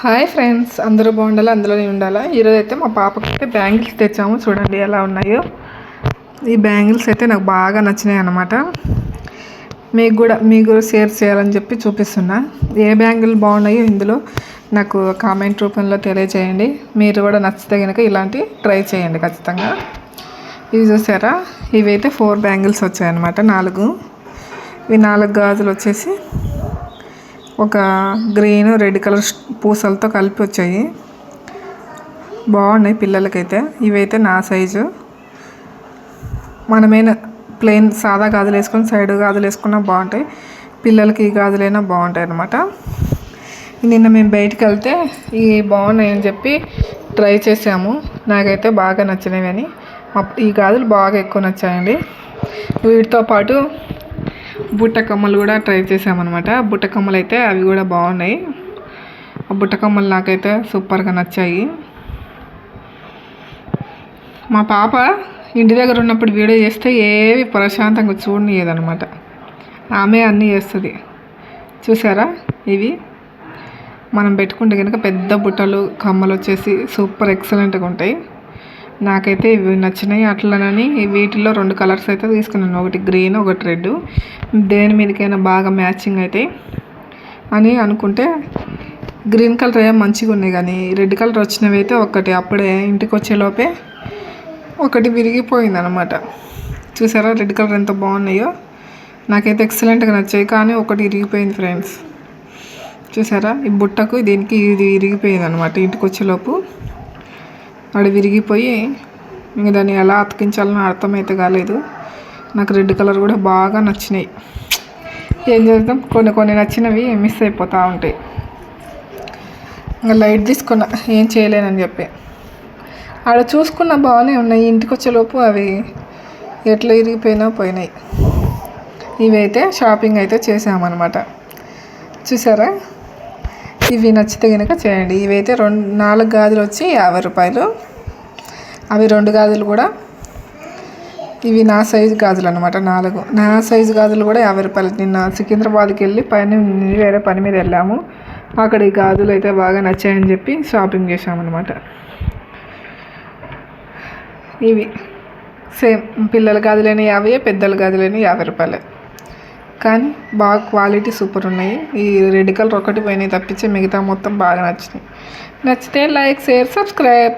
Hi friends అందరూ బాగుండాలి? అందులోనే ఉండాలా? ఈరోజు అయితే మా పాపకి అయితే బ్యాంగిల్స్ తెచ్చాము. చూడండి ఎలా ఉన్నాయో. ఈ బ్యాంగిల్స్ అయితే నాకు బాగా నచ్చినాయి అన్నమాట. మీకు కూడా మీకు కూడా షేర్ చేయాలని చెప్పి చూపిస్తున్నా. ఏ బ్యాంగిల్ బాగున్నాయో ఇందులో నాకు కామెంట్ రూపంలో తెలియజేయండి. మీరు కూడా నచ్చితే కనుక ఇలాంటి ట్రై చేయండి ఖచ్చితంగా. ఇవి చూసారా? ఇవైతే ఫోర్ బ్యాంగిల్స్ వచ్చాయన్నమాట నాలుగు. ఇవి నాలుగు గాజులు వచ్చేసి ఒక గ్రీన్ రెడ్ కలర్ పూసలతో కలిపి వచ్చాయి. బాగున్నాయి పిల్లలకైతే. ఇవైతే నా సైజు. మనమైన ప్లెయిన్ సాదా గాజులు వేసుకొని సైడ్ గాజులు వేసుకున్నా బాగుంటాయి. పిల్లలకి ఈ గాజులైనా బాగుంటాయి అన్నమాట. నిన్న మేము బయటికి వెళ్తే ఈ బాగున్నాయి అని చెప్పి ట్రై చేసాము. నాకైతే బాగా నచ్చినవి అని. ఈ గాజులు బాగా ఎక్కువ నచ్చాయండి. వీటితో పాటు బుట్ట కమ్మలు కూడా ట్రై చేసామన్నమాట. బుట్ట కమ్మలు అయితే అవి కూడా బాగున్నాయి. ఆ బుట్ట కమ్మలు నాకైతే సూపర్గా నచ్చాయి. మా పాప ఇంటి దగ్గర ఉన్నప్పుడు వీడియో చేస్తే ఏవి ప్రశాంతంగా చూడనియదనమాట ఆమె అన్నీ చేస్తుంది. చూసారా? ఇవి మనం పెట్టుకుంటే కనుక పెద్ద బుట్టలు కమ్మలు వచ్చేసి సూపర్ ఎక్సలెంట్గా ఉంటాయి. నాకైతే ఇవి నచ్చినాయి అట్లనని వీటిలో రెండు కలర్స్ అయితే తీసుకున్నాను. ఒకటి గ్రీన్ ఒకటి రెడ్. దేని మీదకైనా బాగా మ్యాచింగ్ అయితే అని అనుకుంటే గ్రీన్ కలర్ ఏం మంచిగా ఉన్నాయి కానీ రెడ్ కలర్ వచ్చినవి అయితే ఒకటి అప్పుడే ఇంటికి వచ్చేలోపే ఒకటి విరిగిపోయింది అనమాట చూసారా రెడ్ కలర్ ఎంత బాగున్నాయో? నాకైతే ఎక్సలెంట్గా నచ్చాయి కానీ ఒకటి ఇరిగిపోయింది ఫ్రెండ్స్. చూసారా? ఈ బుట్టకు దీనికి ఇది ఇరిగిపోయింది అనమాట ఇంటికి వచ్చేలోపు అది విరిగిపోయి ఇంక దాన్ని ఎలా అతికించాలని అర్థమైతే కాలేదు. నాకు రెడ్ కలర్ కూడా బాగా నచ్చినాయి. ఏం చేద్దాం? కొన్ని కొన్ని నచ్చినవి మిస్ అయిపోతూ ఉంటాయి. ఇంకా లైట్ తీసుకున్నా ఏం చేయలేనని చెప్పి. ఆడ చూసుకున్న బాగానే ఉన్నాయి. ఇంటికి వచ్చేలోపు అవి ఎట్లా ఇరిగిపోయినా పోయినాయి. ఇవైతే షాపింగ్ అయితే చేసామన్నమాట. చూసారా? ఇవి నచ్చితే కనుక చేయండి. ఇవైతే రెండు నాలుగు గాజులు వచ్చి యాభై రూపాయలు. అవి రెండు గాజులు కూడా ఇవి నా సైజు గాజులు అనమాట నాలుగు. నా సైజు గాజులు కూడా యాభై రూపాయలు. నిన్న సికింద్రాబాద్కి వెళ్ళి పైన వేరే పని మీద వెళ్ళాము. అక్కడ ఈ గాజులు అయితే బాగా నచ్చాయని చెప్పి షాపింగ్ చేసామన్నమాట ఇవి సేమ్ పిల్లల గాజులైన యాభై పెద్దల గాజులైన యాభై రూపాయలే. కానీ బాగా క్వాలిటీ సూపర్ ఉన్నాయి. ఈ రెడ్ కలర్ ఒకటి పోయినాయి తప్పించి మిగతా మొత్తం బాగా నచ్చినాయి. నచ్చితే లైక్ షేర్ సబ్స్క్రైబ్.